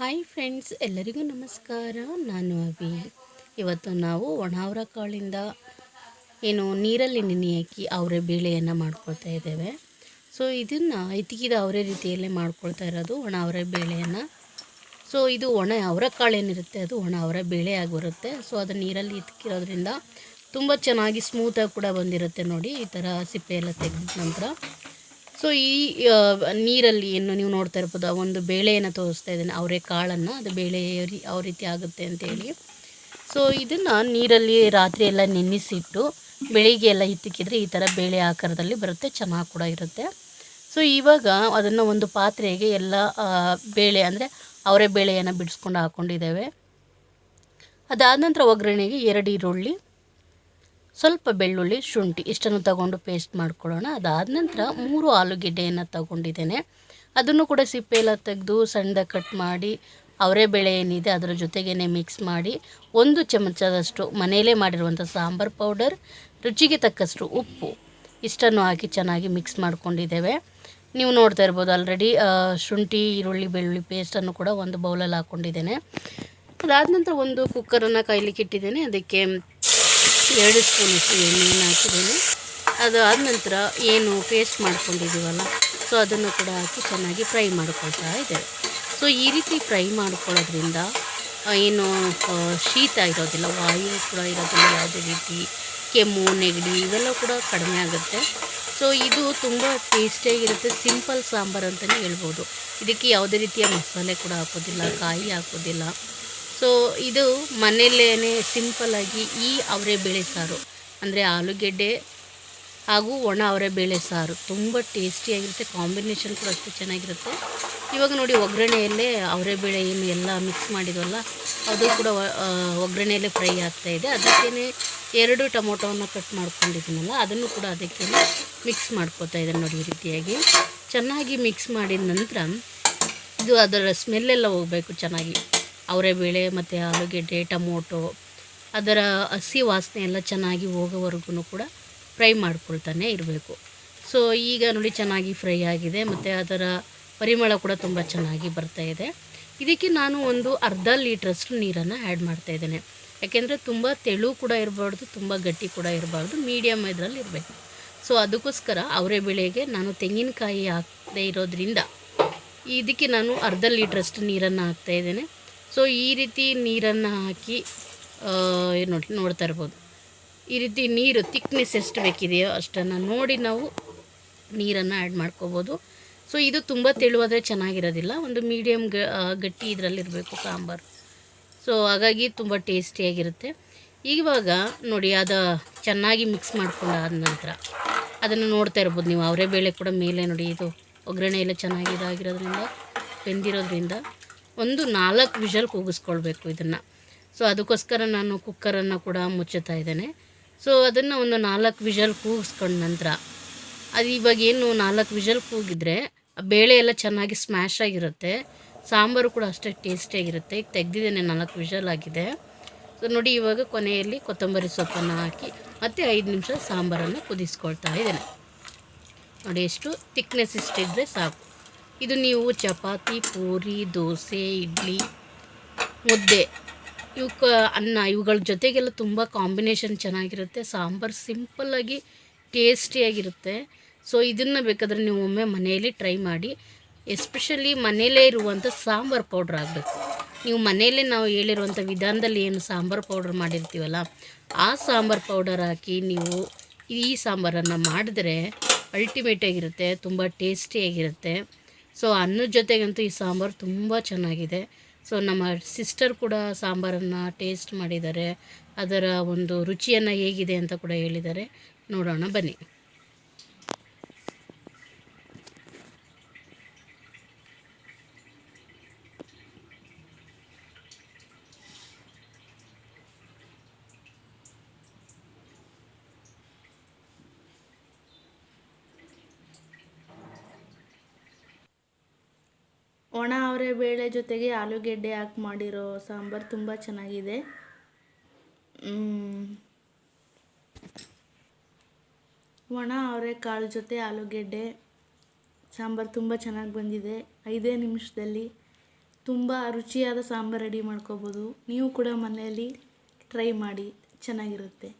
Hi friends, ಎಲ್ಲರಿಗೂ ನಮಸ್ಕಾರ. ನಾನು ಅಭಿ. ಇವತ್ತು ನಾವು ಒಣ ಕಾಳಿಂದ ಏನು ನೀರಲ್ಲಿ ನೆನೆ ಹಾಕಿ ಅವರೆ ಬೇಳೆಯನ್ನು ಮಾಡ್ಕೊಳ್ತಾ ಇದ್ದೇವೆ. ಸೊ ಇದನ್ನು ಇತಿಕಿದ ಅವರೇ ರೀತಿಯಲ್ಲೇ ಮಾಡ್ಕೊಳ್ತಾ ಇರೋದು ಒಣ ಅವರೆ ಬೇಳೆಯನ್ನು. ಸೊ ಇದು ಒಣ ಅವರೆಕಾಳು ಏನಿರುತ್ತೆ ಅದು ಒಣ ಅವರ ಬೇಳೆ ಆಗಿರುತ್ತೆ. ಸೊ ಅದು ನೀರಲ್ಲಿ ಇಟ್ಕಿರೋದ್ರಿಂದ ತುಂಬ ಚೆನ್ನಾಗಿ ಸ್ಮೂತಾಗಿ ಕೂಡ ಬಂದಿರುತ್ತೆ ನೋಡಿ, ಈ ಥರ ಸಿಪ್ಪೆ ಎಲ್ಲ ತೆಗೆದ ನಂತರ. ಸೊ ಈ ನೀರಲ್ಲಿ ಏನು ನೀವು ನೋಡ್ತಾ ಇರ್ಬೋದು, ಆ ಒಂದು ಬೇಳೆಯನ್ನು ತೋರಿಸ್ತಾ ಇದ್ದೇನೆ, ಅವರೇ ಕಾಳನ್ನು, ಅದು ಬೇಳೆ ಯಾವ ರೀತಿ ಆಗುತ್ತೆ ಅಂತೇಳಿ. ಸೊ ಇದನ್ನು ನೀರಲ್ಲಿ ರಾತ್ರಿ ಎಲ್ಲ ನೆನೆಸಿಟ್ಟು ಬೆಳಿಗ್ಗೆ ಎಲ್ಲ ಇತ್ತಿಕ್ಕಿದ್ರೆ ಈ ಥರ ಬೇಳೆ ಆಕಾರದಲ್ಲಿ ಬರುತ್ತೆ, ಚೆನ್ನಾಗಿ ಕೂಡ ಇರುತ್ತೆ. ಸೊ ಇವಾಗ ಅದನ್ನು ಒಂದು ಪಾತ್ರೆಗೆ ಎಲ್ಲ ಬೇಳೆ ಅಂದರೆ ಅವರೇ ಬೇಳೆಯನ್ನು ಬಿಡಿಸ್ಕೊಂಡು ಹಾಕ್ಕೊಂಡಿದ್ದೇವೆ ಅದಾದ ನಂತರ ಒಗ್ಗರಣೆಗೆ ಎರಡು ಈರುಳ್ಳಿ ಸ್ವಲ್ಪ ಬೆಳ್ಳುಳ್ಳಿ, ಶುಂಠಿ ಇಷ್ಟನ್ನು ತಗೊಂಡು ಪೇಸ್ಟ್ ಮಾಡ್ಕೊಳ್ಳೋಣ. ಅದಾದ ನಂತರ ಮೂರು ಆಲೂಗೆಡ್ಡೆಯನ್ನು ತಗೊಂಡಿದ್ದೇನೆ. ಅದನ್ನು ಕೂಡ ಸಿಪ್ಪೆ ಎಲ್ಲ ತೆಗೆದು ಸಣ್ಣದ ಕಟ್ ಮಾಡಿ, ಅವರೇ ಬೇಳೆ ಏನಿದೆ ಅದರ ಜೊತೆಗೇ ಮಿಕ್ಸ್ ಮಾಡಿ, ಒಂದು ಚಮಚದಷ್ಟು ಮನೆಯಲ್ಲೇ ಮಾಡಿರುವಂಥ ಸಾಂಬಾರು ಪೌಡರ್ ರುಚಿಗೆ ತಕ್ಕಷ್ಟು ಉಪ್ಪು ಇಷ್ಟನ್ನು ಹಾಕಿ ಚೆನ್ನಾಗಿ ಮಿಕ್ಸ್ ಮಾಡ್ಕೊಂಡಿದ್ದೇವೆ. ನೀವು ನೋಡ್ತಾ ಇರ್ಬೋದು ಆಲ್ರೆಡಿ ಶುಂಠಿ, ಈರುಳ್ಳಿ, ಬೆಳ್ಳುಳ್ಳಿ ಪೇಸ್ಟನ್ನು ಕೂಡ ಒಂದು ಬೌಲಲ್ಲಿ ಹಾಕ್ಕೊಂಡಿದ್ದೇನೆ ಅದಾದ ನಂತರ ಒಂದು ಕುಕ್ಕರನ್ನು ಕಾಯ್ಲಿಕ್ಕೆ ಇಟ್ಟಿದ್ದೇನೆ. ಅದಕ್ಕೆ ಎರಡು ಸ್ಪೂನಷ್ಟು ಎಣ್ಣೆಯನ್ನು ಹಾಕಿದ್ದೇನೆ. ಅದು ಆದ ನಂತರ ಏನು ಪೇಸ್ಟ್ ಮಾಡ್ಕೊಂಡಿದ್ದೀವಲ್ಲ ಸೊ ಅದನ್ನು ಕೂಡ ಹಾಕಿ ಚೆನ್ನಾಗಿ ಫ್ರೈ ಮಾಡ್ಕೊಳ್ತಾ ಇದ್ದೇವೆ. ಸೊ ಈ ರೀತಿ ಫ್ರೈ ಮಾಡ್ಕೊಳ್ಳೋದ್ರಿಂದ ಏನು ಶೀತ ಇರೋದಿಲ್ಲ, ವಾಯು ಕೂಡ ಇರೋದಿಲ್ಲ, ಯಾವುದೇ ರೀತಿ ಕೆಮ್ಮು, ನೆಗಡಿ ಇವೆಲ್ಲ ಕೂಡ ಕಡಿಮೆ ಆಗುತ್ತೆ. ಸೊ ಇದು ತುಂಬ ಟೇಸ್ಟಿಯಾಗಿರುತ್ತೆ ಸಿಂಪಲ್ ಸಾಂಬಾರು ಅಂತಲೇ ಹೇಳ್ಬೋದು. ಇದಕ್ಕೆ ಯಾವುದೇ ರೀತಿಯ ಮಸಾಲೆ ಕೂಡ ಹಾಕೋದಿಲ್ಲ, ಕಾಯಿ ಹಾಕೋದಿಲ್ಲ. ಸೊ ಇದು ಮನೆಯಲ್ಲೇ ಸಿಂಪಲ್ಲಾಗಿ ಈ ಅವರೆ ಬೇಳೆ ಸಾರು. ಅಂದರೆ ಆಲೂಗೆಡ್ಡೆ ಹಾಗೂ ಒಣ ಅವರೆ ಬೇಳೆ ಸಾರು. ತುಂಬ ಟೇಸ್ಟಿಯಾಗಿರುತ್ತೆ ಕಾಂಬಿನೇಷನ್ ಕೂಡ ಅಷ್ಟು ಚೆನ್ನಾಗಿರುತ್ತೆ. ಇವಾಗ ನೋಡಿ ಒಗ್ಗರಣೆಯಲ್ಲೇ ಅವರೆ ಬೇಳೆ ಏನು ಎಲ್ಲ ಮಿಕ್ಸ್ ಮಾಡಿದ್ವಲ್ಲ, ಅದು ಕೂಡ ಒಗ್ಗರಣೆಯಲ್ಲೇ ಫ್ರೈ ಆಗ್ತಾ ಇದೆ. ಅದಕ್ಕೇ ಎರಡು ಟೊಮೊಟೊವನ್ನು ಕಟ್ ಮಾಡ್ಕೊಂಡಿದ್ದೀನಲ್ಲ, ಅದನ್ನು ಕೂಡ ಅದಕ್ಕೆ ಮಿಕ್ಸ್ ಮಾಡ್ಕೋತಾ ಇದ್ದೇನೆ ನೋಡಿ ಈ ರೀತಿಯಾಗಿ. ಚೆನ್ನಾಗಿ ಮಿಕ್ಸ್ ಮಾಡಿದ ನಂತರ ಇದು ಅದರ ಸ್ಮೆಲ್ಲೆಲ್ಲ ಹೋಗಬೇಕು ಚೆನ್ನಾಗಿ. ಅವರೆಬೇಳೆ ಮತ್ತು ಆಲೂಗೆಡ್ಡೆ, ಟೊಮೊಟೊ, ಅದರ ಹಸಿ ವಾಸನೆ ಎಲ್ಲ ಚೆನ್ನಾಗಿ ಹೋಗೋವರೆಗೂ ಕೂಡ ಫ್ರೈ ಮಾಡ್ಕೊಳ್ತಾನೆ ಇರಬೇಕು. ಸೊ ಈಗ ನೋಡಿ ಚೆನ್ನಾಗಿ ಫ್ರೈ ಆಗಿದೆ ಮತ್ತು ಅದರ ಪರಿಮಳ ಕೂಡ ತುಂಬ ಚೆನ್ನಾಗಿ ಬರ್ತಾ ಇದೆ. ಇದಕ್ಕೆ ನಾನು ಒಂದು ಅರ್ಧ ಲೀಟ್ರಷ್ಟು ನೀರನ್ನು ಆ್ಯಡ್ ಮಾಡ್ತಾ ಇದ್ದೇನೆ. ಯಾಕೆಂದರೆ ತುಂಬ ತೆಳು ಕೂಡ ಇರಬಾರ್ದು, ತುಂಬ ಗಟ್ಟಿ ಕೂಡ ಇರಬಾರ್ದು, ಮೀಡಿಯಮ್ ಇದರಲ್ಲಿ ಇರಬೇಕು. ಸೊ ಅದಕ್ಕೋಸ್ಕರ ಅವರೆ ಬೆಳೆಗೆ ನಾನು ತೆಂಗಿನಕಾಯಿ ಹಾಕದೇ ಇರೋದ್ರಿಂದ ಇದಕ್ಕೆ ನಾನು ಅರ್ಧ ಲೀಟ್ರಷ್ಟು ನೀರನ್ನು ಹಾಕ್ತಾ ಇದ್ದೇನೆ. ಸೊ ಈ ರೀತಿ ನೀರನ್ನು ಹಾಕಿ ನೋಡಿ, ನೋಡ್ತಾ ಇರ್ಬೋದು. ಈ ರೀತಿ ನೀರು ತಿಕ್ನೆಸ್ ಎಷ್ಟು ಬೇಕಿದೆಯೋ ಅಷ್ಟನ್ನು ನೋಡಿ ನಾವು ನೀರನ್ನು ಆ್ಯಡ್ ಮಾಡ್ಕೋಬೋದು. ಸೊ ಇದು ತುಂಬ ತೆಳುವಾದರೆ ಚೆನ್ನಾಗಿರೋದಿಲ್ಲ. ಒಂದು ಮೀಡಿಯಮ್ ಗ ಗಟ್ಟಿ ಇದರಲ್ಲಿರಬೇಕು ಸಾಂಬಾರು. ಸೊ ಹಾಗಾಗಿ ತುಂಬ ಟೇಸ್ಟಿಯಾಗಿರುತ್ತೆ. ಇವಾಗ ನೋಡಿ, ಅದು ಚೆನ್ನಾಗಿ ಮಿಕ್ಸ್ ಮಾಡ್ಕೊಂಡಾದ ನಂತರ ಅದನ್ನು ನೋಡ್ತಾ ಇರ್ಬೋದು ನೀವು. ಅವರೇ ಬೇಳೆ ಕೂಡ ಮೇಲೆ ನೋಡಿ, ಇದು ಒಗ್ಗರಣೆ ಎಲ್ಲ ಚೆನ್ನಾಗಿ ಇದಾಗಿರೋದ್ರಿಂದ, ಬೆಂದಿರೋದ್ರಿಂದ. ಒಂದು ನಾಲ್ಕು ವಿಷಲ್ ಕೂಗಿಸ್ಕೊಳ್ಬೇಕು ಇದನ್ನು. ಸೊ ಅದಕ್ಕೋಸ್ಕರ ನಾನು ಕುಕ್ಕರನ್ನು ಕೂಡ ಮುಚ್ಚುತ್ತಾ ಇದ್ದೇನೆ. ಸೊ ಅದನ್ನು ಒಂದು ನಾಲ್ಕು ವಿಷಲ್ ಕೂಗಿಸ್ಕೊಂಡ ನಂತರ, ಅದು ಇವಾಗ ಏನು ನಾಲ್ಕು ವಿಷಲ್ ಕೂಗಿದ್ರೆ ಬೇಳೆ ಎಲ್ಲ ಚೆನ್ನಾಗಿ ಸ್ಮ್ಯಾಶ್ ಆಗಿರುತ್ತೆ. ಸಾಂಬಾರು ಕೂಡ ಅಷ್ಟೇ ಟೇಸ್ಟಿಯಾಗಿರುತ್ತೆ ಈಗ ತೆಗ್ದಿದ್ದೇನೆ ನಾಲ್ಕು ವಿಷಲ್ ಆಗಿದೆ. ಸೊ ನೋಡಿ ಇವಾಗ ಕೊನೆಯಲ್ಲಿ ಕೊತ್ತಂಬರಿ ಸೊಪ್ಪನ್ನು ಹಾಕಿ ಮತ್ತೆ ಐದು ನಿಮಿಷ ಸಾಂಬಾರನ್ನು ಕುದಿಸ್ಕೊಳ್ತಾ ಇದ್ದೇನೆ. ನೋಡಿ ಎಷ್ಟು ತಿಕ್ನೆಸ್ ಇಷ್ಟಿದ್ರೆ ಸಾಕು. ಇದು ನೀವು ಚಪಾತಿ, ಪೂರಿ, ದೋಸೆ, ಇಡ್ಲಿ, ಮುದ್ದೆ. ಇವಕ್ಕೆ ಅನ್ನ ಇವುಗಳ ಜೊತೆಗೆಲ್ಲ ತುಂಬ ಕಾಂಬಿನೇಷನ್ ಚೆನ್ನಾಗಿರುತ್ತೆ. ಸಾಂಬಾರು ಸಿಂಪಲ್ಲಾಗಿ ಟೇಸ್ಟಿಯಾಗಿರುತ್ತೆ ಸೊ ಇದನ್ನು ಬೇಕಾದರೆ ನೀವು ಒಮ್ಮೆ ಮನೆಯಲ್ಲಿ ಟ್ರೈ ಮಾಡಿ. ಎಸ್ಪೆಷಲಿ ಮನೆಯಲ್ಲೇ ಇರುವಂಥ ಸಾಂಬಾರು ಪೌಡ್ರ್ ಆಗಬೇಕು. ನೀವು ಮನೆಯಲ್ಲೇ ನಾವು ಹೇಳಿರುವಂಥ ವಿಧಾನದಲ್ಲಿ ಏನು ಸಾಂಬಾರು ಪೌಡ್ರ್ ಮಾಡಿರ್ತೀವಲ್ಲ, ಆ ಸಾಂಬಾರು ಪೌಡರ್ ಹಾಕಿ ನೀವು ಈ ಸಾಂಬಾರನ್ನು ಮಾಡಿದ್ರೆ ಅಲ್ಟಿಮೇಟಾಗಿರುತ್ತೆ ತುಂಬ ಟೇಸ್ಟಿಯಾಗಿರುತ್ತೆ ಸೊ ಅನ್ನದ ಜೊತೆಗಂತೂ ಈ ಸಾಂಬಾರು ತುಂಬ ಚೆನ್ನಾಗಿದೆ. ಸೊ ನಮ್ಮ ಸಿಸ್ಟರ್ ಕೂಡ ಸಾಂಬಾರನ್ನು ಟೇಸ್ಟ್ ಮಾಡಿದ್ದಾರೆ. ಅದರ ಒಂದು ರುಚಿಯನ್ನು ಹೇಗಿದೆ ಅಂತ ಕೂಡ ಹೇಳಿದ್ದಾರೆ. ನೋಡೋಣ, ಬನ್ನಿ. ಒಣ ಅವರೆ ಬೇಳೆ ಜೊತೆಗೆ ಆಲೂಗೆಡ್ಡೆ ಹಾಕಿ ಮಾಡಿರೋ ಸಾಂಬಾರು ತುಂಬ ಚೆನ್ನಾಗಿದೆ. ಒಣ ಅವರೆಕಾಳು ಜೊತೆ ಆಲೂಗೆಡ್ಡೆ, ಸಾಂಬಾರು ತುಂಬ ಚೆನ್ನಾಗಿ ಬಂದಿದೆ. ಐದೇ ನಿಮಿಷದಲ್ಲಿ ತುಂಬ ರುಚಿಯಾದ ಸಾಂಬಾರು ರೆಡಿ ಮಾಡ್ಕೋಬೋದು. ನೀವು ಕೂಡ ಮನೆಯಲ್ಲಿ ಟ್ರೈ ಮಾಡಿ, ಚೆನ್ನಾಗಿರುತ್ತೆ.